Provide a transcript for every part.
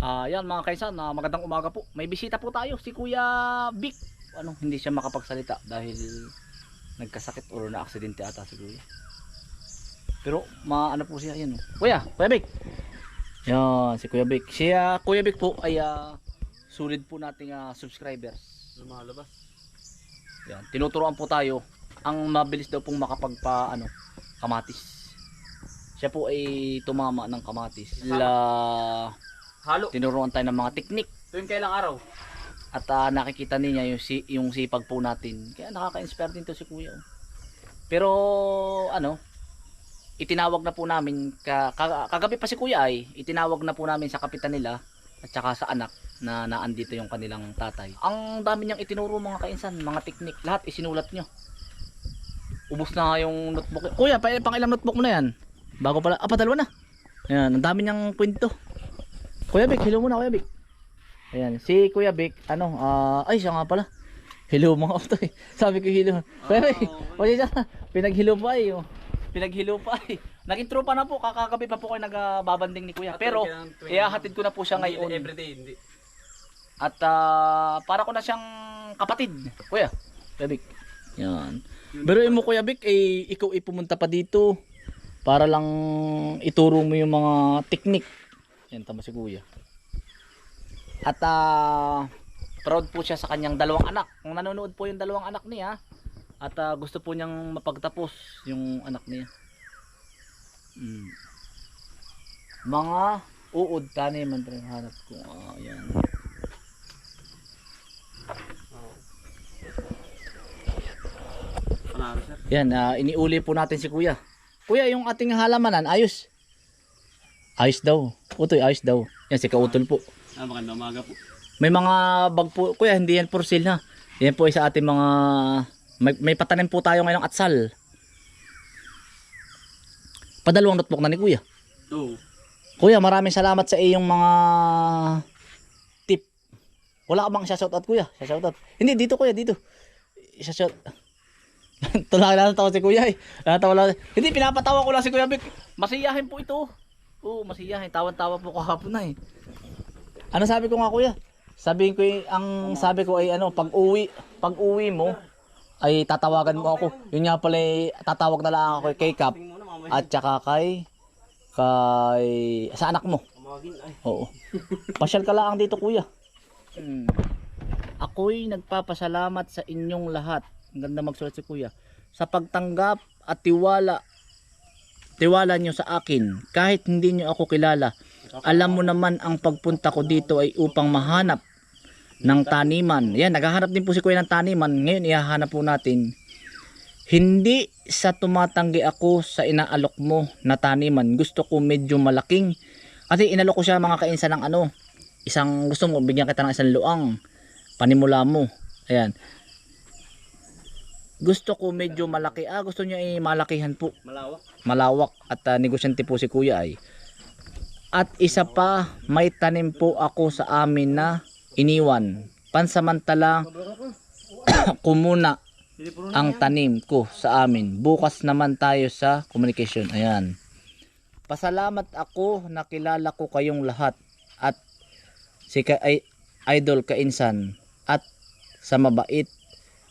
Ah, yan mga kaisan, ah, magandang umaga po. May bisita po tayo si Kuya Vic. Ano, hindi siya makapagsalita dahil nagkasakit o na aksidente ata si Kuya. Pero maano po siya yan. oh. Kuya, Kuya Vic. Yan, si Kuya Vic. Siya, Kuya Vic po ay ah, sulit po nating ah, subscribers. Lumalabas. Yan, tinuturoan po tayo ang mabilis daw pong makapagpa ano, kamatis. Siya po ay tumama ng kamatis. La Halo. tinuruan tayo ng mga teknik Tuwing kailang araw. at ah, nakikita niya yung si yung sipag po natin. Kaya nakaka-inspire din to si Kuya. oh. Pero ano, itinawag na po namin ka, ka- kagabi pa si Kuya ay itinawag na po namin sa kapitan nila at saka sa anak na naandito yung kanilang tatay. Ang dami niyang itinuro mga kainsan, mga teknik, lahat isinulat niyo. Ubus na yung notebook. Kuya, pa pang ilang notebook mo na yan? Bago pala, ah, pa dalawa na. Ayan, ang dami niyang kwento. Kuya Vic, hello muna Kuya Vic. Ayan, si Kuya Vic, ano, ah, ay siya nga pala. Hello mga auto eh. Sabi ko hello. Kuya Vic, o siya, pinaghilo pa eh. oh. Pinaghilo pa eh. Naging tropa na po, kakagabi pa po kayo nagbabanding ni Kuya. Pero, ihahatid ko na po siya ngayon. Everyday, hindi. At ah, para ko na siyang kapatid. Kuya, Kuya Vic. Yan. Pero mo Kuya Vic, eh, ikaw ay pumunta pa dito para lang ituro mo yung mga teknik. Yan, tama si Kuya. At ah, proud po siya sa kanyang dalawang anak. Kung nanonood po yung dalawang anak niya, at ah, gusto po niyang mapagtapos yung anak niya. Mm. Mga uod taniman pa rin hanap ko. Ah, yan. Yan, ah, iniuli po natin si Kuya. Kuya, yung ating halamanan, ayos. Ayos daw. Utoy, ayos daw. Yan, si Kautol po. Ah, magandang umaga po. May mga bag po. Kuya, hindi yan for sale ha. Yan po ay sa ating mga... May, may patanim po tayo ngayong atsal. Padalawang notebook na ni Kuya. Oo. Kuya, maraming salamat sa iyong mga tip. Wala ka bang shoutout Kuya? Shoutout. Hindi, dito Kuya, dito. Shout Tulala na tawa si Kuya eh. Natawa lang. Hindi, pinapatawa ko lang si Kuya Vic. Masiyahin po ito. Oo, masiyahin. Tawan-tawa po kahapon na eh. Ano sabi ko nga Kuya? Sabi ko eh, ang sabi ko ay ano, pag uwi, pag uwi mo, ay tatawagan mo ako. Yun nga pala eh, tatawag na lang ako kay mamaya. at saka kay kay sa anak mo. Oo. Pasyal ka lang dito, kuya. Hmm. Ako'y nagpapasalamat sa inyong lahat. Ang ganda magsulat si kuya. Sa pagtanggap at tiwala tiwala nyo sa akin kahit hindi nyo ako kilala alam mo naman ang pagpunta ko dito ay upang mahanap ng taniman yan naghahanap din po si kuya ng taniman ngayon ihahanap po natin hindi sa tumatanggi ako sa inaalok mo na taniman. Gusto ko medyo malaking. Kasi inalok ko siya mga kainsa ng ano. Isang gusto mo bigyan kita ng isang luang. Panimula mo. Ayan. Gusto ko medyo malaki. Ah, gusto niya ay malakihan po. Malawak. Malawak at uh, negosyante po si kuya ay. At isa pa, may tanim po ako sa amin na iniwan. Pansamantala, kumuna ang tanim ko sa amin. Bukas naman tayo sa communication. Ayan. Pasalamat ako nakilala ko kayong lahat at si ka, ay, idol kainsan at sa mabait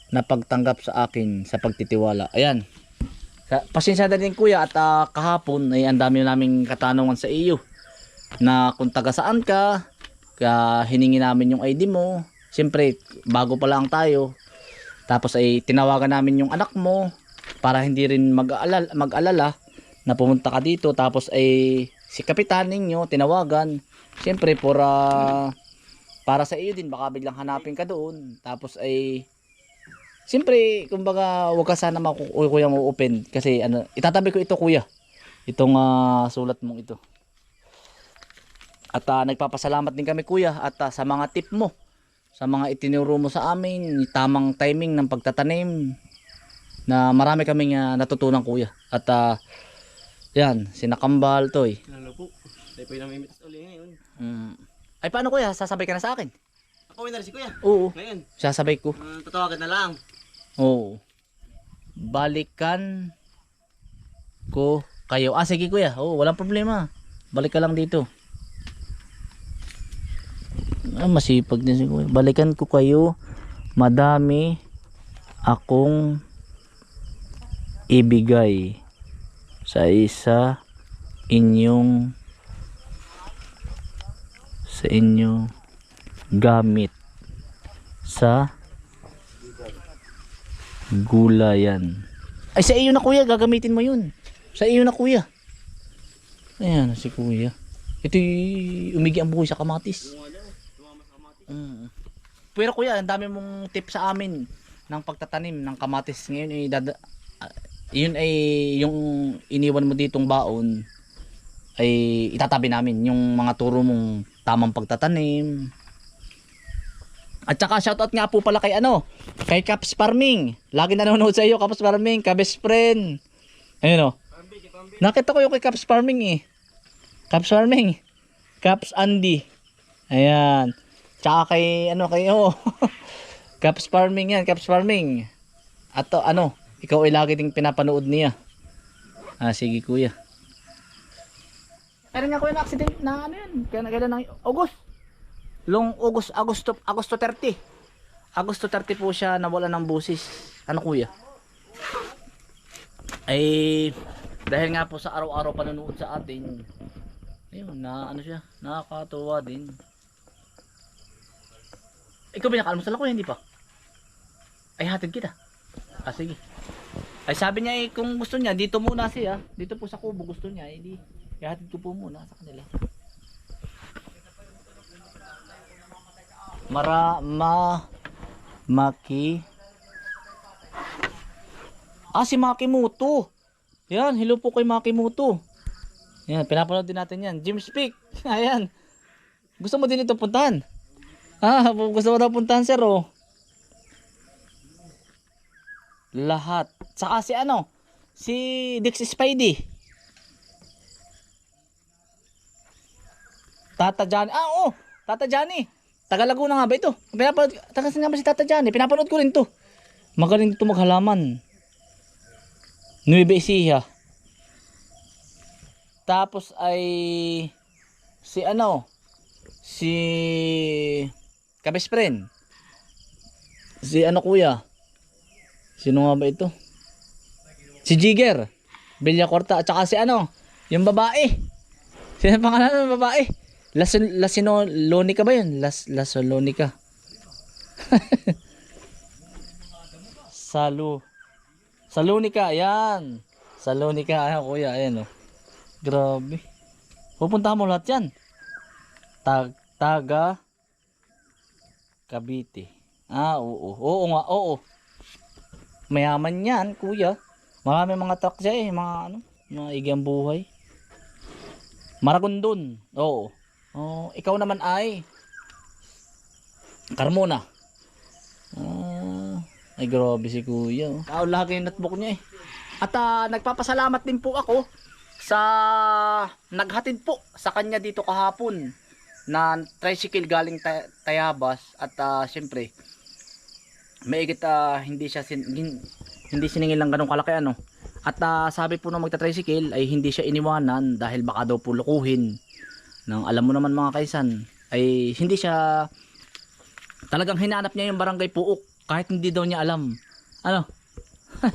na pagtanggap sa akin sa pagtitiwala. Ayan. Pasensya na din kuya at ah, kahapon ay ang dami naming katanungan sa iyo na kung taga saan ka, ka hiningi namin yung ID mo. Siyempre, bago pa lang tayo, tapos ay tinawagan namin yung anak mo para hindi rin mag-alala, mag-alala na pumunta ka dito. Tapos ay si kapitan ninyo tinawagan. Siyempre para para sa iyo din baka biglang hanapin ka doon. Tapos ay Siyempre, kumbaga, wag ka sana maku- kuya mo open kasi ano, itatabi ko ito kuya. Itong ah, sulat mong ito. At ah, nagpapasalamat din kami kuya at ah, sa mga tip mo sa mga itinuro mo sa amin, tamang timing ng pagtatanim na marami kaming ah, natutunan kuya. At ah, yan, sinakambal to eh. Ano po? Tayo po yung namimitas uli ngayon. Mm. Ay paano kuya, sasabay ka na sa akin? Ako na rin si Kuya. Oo, Ngayon. sasabay ko. Uh, tatawagan na lang. Oo. Balikan ko kayo. Ah, sige kuya. Oo, walang problema. Balik ka lang dito. Ah, masipag din si kuya. Balikan ko kayo. Madami akong ibigay sa isa inyong sa inyo gamit sa gulayan. Ay sa iyo na kuya, gagamitin mo yun. Sa iyo na kuya. Ayan si kuya. Ito umigi ang buhay sa kamatis. Mm. Pero kuya, ang dami mong tip sa amin ng pagtatanim ng kamatis. Ngayon ay dada, ah, yun ay yung iniwan mo ditong baon ay itatabi namin yung mga turo mong tamang pagtatanim. At saka shoutout nga po pala kay ano, kay Caps Farming. Lagi nanonood sa iyo Caps Farming, ka best friend. Ayun oh. Nakita ko yung kay Caps Farming eh. Caps Farming. Caps Andy. Ayan. Tsaka kay ano kay oh. Caps Farming yan, Caps Farming. At to, ano, ikaw ay lagi ding pinapanood niya. Ah, sige kuya. Meron nga kuya na accident na ano yan. Kaya kailan ng August. Long August, Agosto, Agosto 30. Agosto 30 po siya nawala ng busis. Ano kuya? Ay, dahil nga po sa araw-araw panonood sa atin, ayun, na ano siya, nakakatuwa din. Ikaw binakaalmusal ako, hindi pa? Ay, hatid kita. Ah, sige. Ay, sabi niya eh, kung gusto niya, dito muna siya. Dito po sa kubo gusto niya, eh, di, ihatid ko po muna sa kanila. Mara, ma, maki, Ah, si Makimuto. Yan, hello po kay Makimuto. Yan, pinapanood din natin yan. Jim Speak. Ayan. Gusto mo din ito puntahan? Ah, gusto mo daw puntahan, sir, oh. Lahat. Saka si ano? Si Dix Spidey. Tata Johnny. Ah, oo. Tata Johnny. Taga Laguna nga ba ito? Pinapanood, taga saan nga ba si Tata Johnny? Pinapanood ko rin to. Magaling dito maghalaman. Nueve Ecija. Tapos ay si ano? Si Kabespren. Si ano kuya? Sino nga ba ito? Si Jigger. Villacorta at saka si ano? Yung babae. Sino ang pangalan ng babae? Las Lasino Lonica ba yun? Las Lasolonica. Salu. Salonika, ayan. Salonika, ayan kuya, ayan oh. Grabe. Pupuntahan mo lahat yan. Tag, taga Cavite. Ah, oo. Oo nga, oo. Mayaman yan, kuya. Marami mga truck eh, mga ano, mga igyang buhay. Maragondon. Oo. Oh, ikaw naman ay Carmona. Ah, ay grabe si kuya. oh. Ah, laki yung niya eh. At ah, nagpapasalamat din po ako sa naghatid po sa kanya dito kahapon na tricycle galing Ta- Tayabas at ah, syempre maigit ah, hindi siya sin- hin- hindi siningil lang ganun kalaki ano. At ah, sabi po ng magta-tricycle ay hindi siya iniwanan dahil baka daw po lukuhin. Nang alam mo naman mga kaisan ay hindi siya talagang hinanap niya yung barangay Puok kahit hindi daw niya alam. Ano?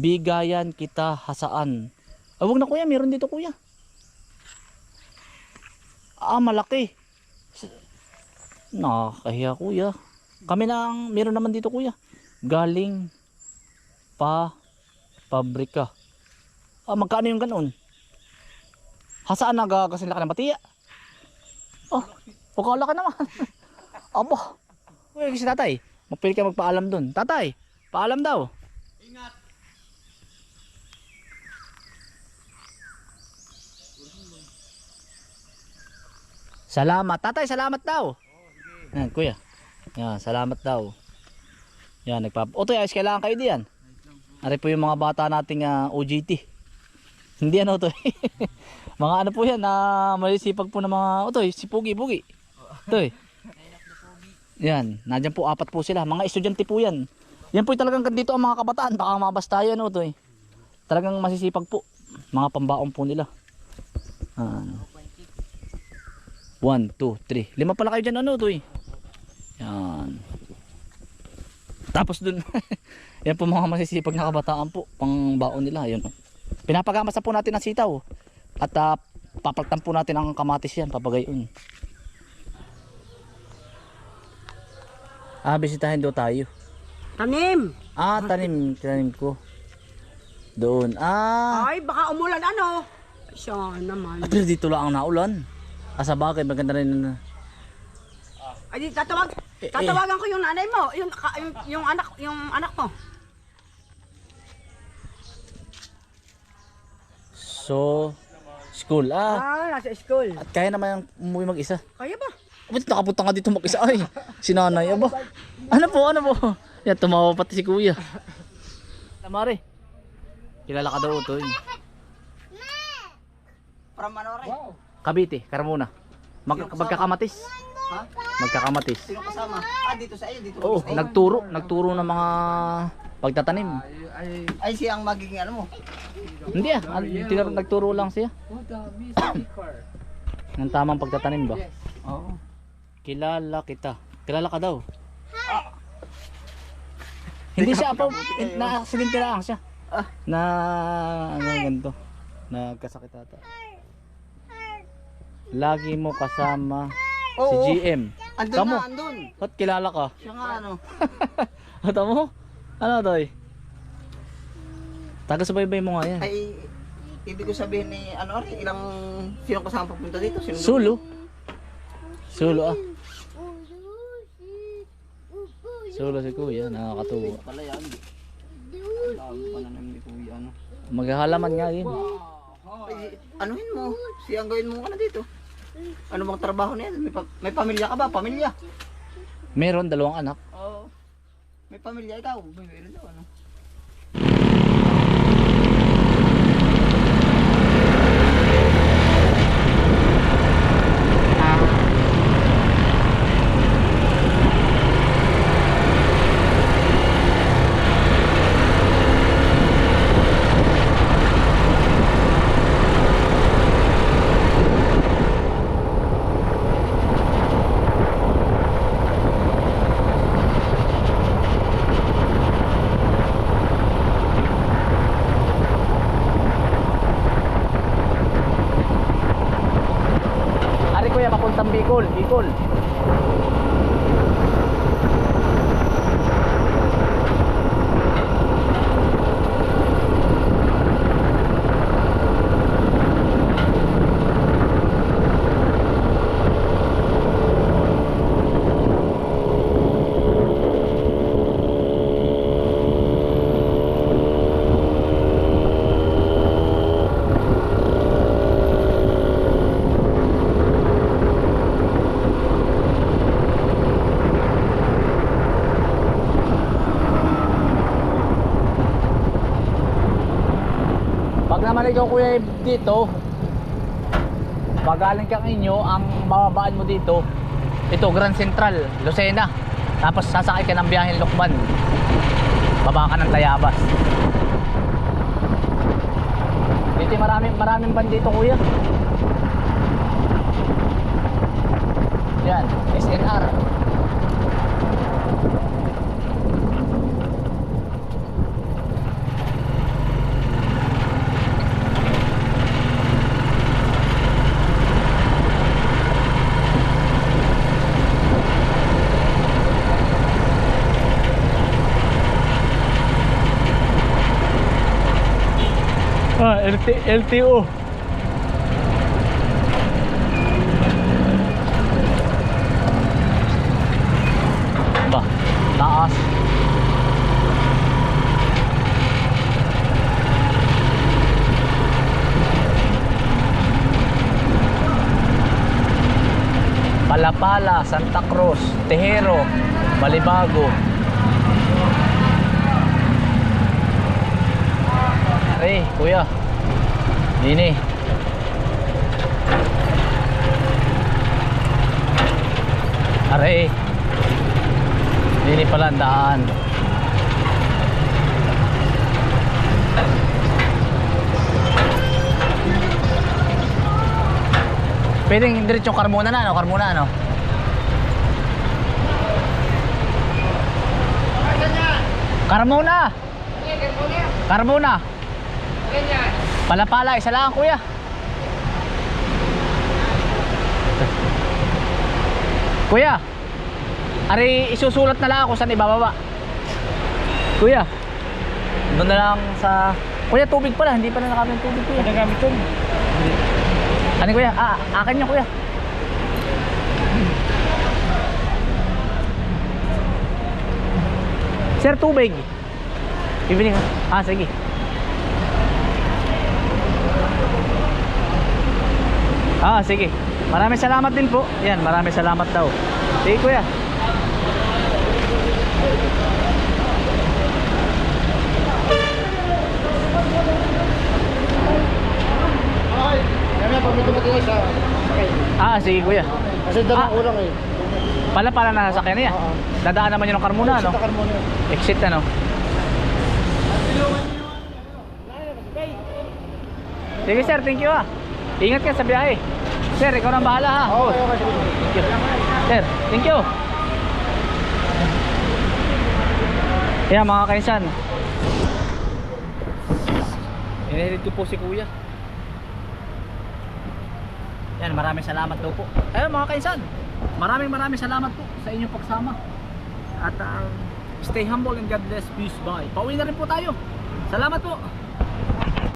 Bigayan kita hasaan. Ah, wag na kuya, meron dito kuya. Ah, malaki. Nakakahiya kuya. Kami nang meron naman dito kuya. Galing pa pabrika. Ah, magkano yung ganoon? Hasaan na gagasin laki ng batiya? Oh, pagkalaki naman. Aba. Uy, si tatay. Magpili ka magpaalam dun. Tatay, paalam daw. Ingat. Salamat. Tatay, salamat daw. Yan, kuya. Yan, salamat daw. Yan, nagpap... Otoy, ayos kailangan kayo diyan. Ari po yung mga bata nating ah, OGT. Hindi ano to. mga ano po yan, na malisipag po ng mga otoy, si Pugi, Pugi. Otoy. Yan, nandiyan po apat po sila. Mga estudyante po yan. Yan po talagang dito ang mga kabataan. Baka mabasta yan, otoy. Talagang masisipag po. Mga pambaon po nila. Ah. One, two, three. Lima pala kayo dyan ano to eh. Yan. Tapos dun, yan po mga masisipag na kabataan po, pang baon nila, yun. oh. Pinapagamasa po natin ang sitaw. At uh, papaltan po natin ang kamatis yan, papagayon. Ah, bisitahin daw tayo. Tanim. Ah, tanim, tanim ko. Doon. Ah, Ay, baka umulan ano. Siya naman. pero dito lang ang naulan. Ah, sa bagay, maganda rin na. Ay, tatawag, Eh, eh. tatawagan ko yung nanay mo, yung, yung, yung anak, yung anak mo. So, school. Ah, Ah, nasa school. at kaya naman yung umuwi mag-isa. Kaya ba? Ba't nakapunta nga dito mag-isa? Ay, si nanay, aba. Ano po, ano po? Yan, tumawa pati si kuya. Tamari. Kilala ka daw ito. eh. From ano rin? Cavite, Carmona. Mag magkakamatis. Ha? Magkakamatis. Sino kasama? Ah, dito sa iyo, dito. Oo, nagturo, nagturo ng mga pagtatanim. Ay, siya ang magiging ano mo. Hindi ah, al- tinar- nagturo lang siya. Ng tamang pagtatanim ba? Oo. Kilala kita. Kilala ka daw. Hindi siya pa na aksidente lang siya. Ah. Na ano ganito. Nagkasakit ata. Lagi mo kasama si Oo. GM. Andun Tamo. na, andun. Ba't kilala ka? Siya nga ano. Ata mo? Ano to eh? Taga-subaybay mo nga yan. Ay, ibig ko sabihin ni ano rin, ilang sino kasama pupunta dito? Sino Sulo. Sulo ah. Sulo si kuya, nakakatuwa. Pala yan. Alam pa na namin ni Kuya ano. Maghahalaman nga yun. Ay, anuhin mo. Siyang gawin mo ka na dito. Ano bang trabaho niya? May, pa- may pamilya ka ba? Pamilya? Meron dalawang anak. Oo. May pamilya ikaw. May meron daw ano. Ari kuya, papuntang Bicol. Ikaw kuya dito, pag galing kang inyo, ang bababaan mo dito, ito Grand Central, Lucena. Tapos sasakay ka ng biyahe Lokban. Baba ka ng Tayabas. Dito maraming maraming ban dito kuya. Yan, SNR. Ah, LT, LTO. Ba, taas. Palapala, Santa Cruz, Tejero, Balibago. Eh, kuya. Dini. Are. Dini pala ang daan. Pwedeng diretsong Carmona na, no? Carmona, no? Carmona! Carmona! Palapala, isa lang kuya. Kuya, ari isusulat na lang ako saan ibababa. Kuya, doon na lang sa... Kuya, tubig pala, hindi pa na nakamit tubig kuya. Nagamit yun. Ano kuya? Ah, akin yan kuya. Sir, tubig. Ka? Ah, sige. Ah, sige. Maraming salamat din po. Yan, maraming salamat daw. Sige, kuya. Ah, sige, kuya. Kasi dalawang ulang eh. Pala pala na sasakyan niya. Oo. Dadaan naman yun ng Carmona, no? Takar mo na. Exit, ano? Sige, sir. Thank you, ah. Ingat ka sa biyahe. Sir, ikaw nang bahala, ha? Oo, okay. Thank you. Sir, thank you. Yan mga kaisan. Inilit ko po si kuya. Yan, maraming salamat daw po. Ayun mga kaisan, maraming maraming salamat po sa inyong pagsama. At uh, stay humble and God bless. Peace. Bye. Pauwi na rin po tayo. Salamat po.